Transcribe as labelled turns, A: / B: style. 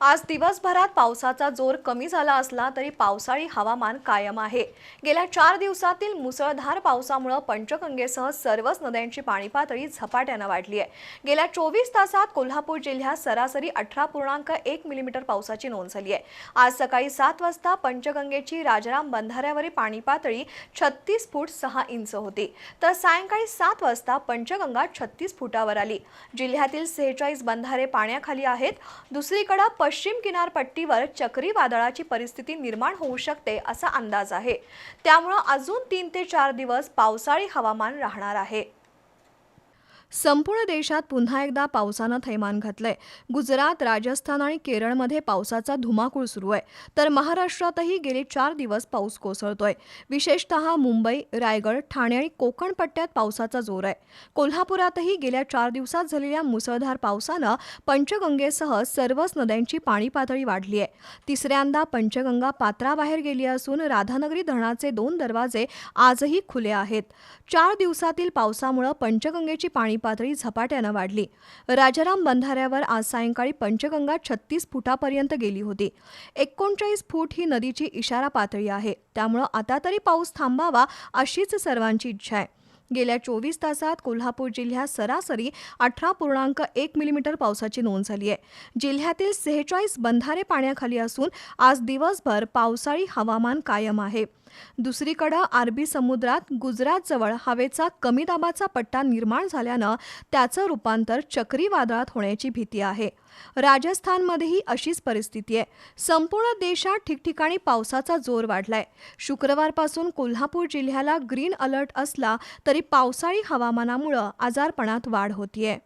A: आज दिवसभरात पावसाचा जोर कमी झाला असला तरी पावसाळी हवामान कायम आहे. गेल्या चार दिवसातील मुसळधार पावसामुळे पंचगंगेसह सर्वच नद्यांची पाणी पातळी झपाट्यानं वाढली आहे. गेल्या चोवीस तासात कोल्हापूर जिल्ह्यात सरासरी अठरा पूर्णांक एक मिलीमीटर पावसाची नोंद झाली आहे. आज सकाळी सात वाजता पंचगंगेची राजाराम बंधाऱ्यावरील पाणी पातळी छत्तीस फूट सहा इंच होती. तर सायंकाळी सात वाजता पंचगंगा छत्तीस फुटावर आली. जिल्ह्यातील सेहेचाळीस बंधारे पाण्याखाली आहेत. दुसरीकडे पश्चिम किनारपट्टीवर चक्रीवादळाची परिस्थिती निर्माण होऊ शकते असा अंदाज आहे. त्यामुळं अजून तीन ते चार दिवस पावसाळी हवामान राहणार आहे. संपूर्ण देशात पुन्हा एकदा पावसानं थैमान घातलंय. गुजरात राजस्थान आणि केरळमध्ये पावसाचा धुमाकूळ सुरू आहे. तर महाराष्ट्रातही गेले चार दिवस पाऊस कोसळतोय. विशेषतः मुंबई रायगड ठाणे आणि कोकण पट्ट्यात पावसाचा जोर आहे. कोल्हापुरातही गेल्या चार दिवसात झालेल्या मुसळधार पावसानं पंचगंगेसह सर्वच नद्यांची पाणी पातळी वाढली आहे. तिसऱ्यांदा पंचगंगा पात्राबाहेर गेली असून राधानगरी धरणाचे दोन दरवाजे आजही खुले आहेत. चार दिवसातील पावसामुळे पंचगंगेची पाणी पातळी झपाट्यानं वाढली. राजाराम बंधाऱ्यावर आज सायंकाळी पंचगंगा छत्तीस फुटापर्यंत गेली होती. एकोणचाळीस फूट ही नदीची इशारा पातळी आहे. त्यामुळं आता तरी पाऊस थांबावा अशीच सर्वांची इच्छा आहे. गेल्या चोवीस तासात कोल्हापूर जिल्ह्यात सरासरी अठरा पूर्णांक एक मिलीमीटर पावसाची नोंद झाली आहे. जिल्ह्यातील सेहेचाळीस बंधारे पाण्याखाली असून आज दिवसभर पावसाळी हवामान कायम आहे. दुसरीकडं अरबी समुद्रात गुजरातजवळ हवेचा कमी दाबाचा पट्टा निर्माण झाल्यानं त्याचं रूपांतर चक्रीवादळात होण्याची भीती आहे. राजस्थानमध्येही अशीच परिस्थिती आहे. संपूर्ण देशात ठिकठिकाणी पावसाचा जोर वाढलाय. शुक्रवारपासून कोल्हापूर जिल्ह्याला ग्रीन अलर्ट असला तरी तरी पावसाळी हवामानामुळं आजारपणात वाढ होतीये.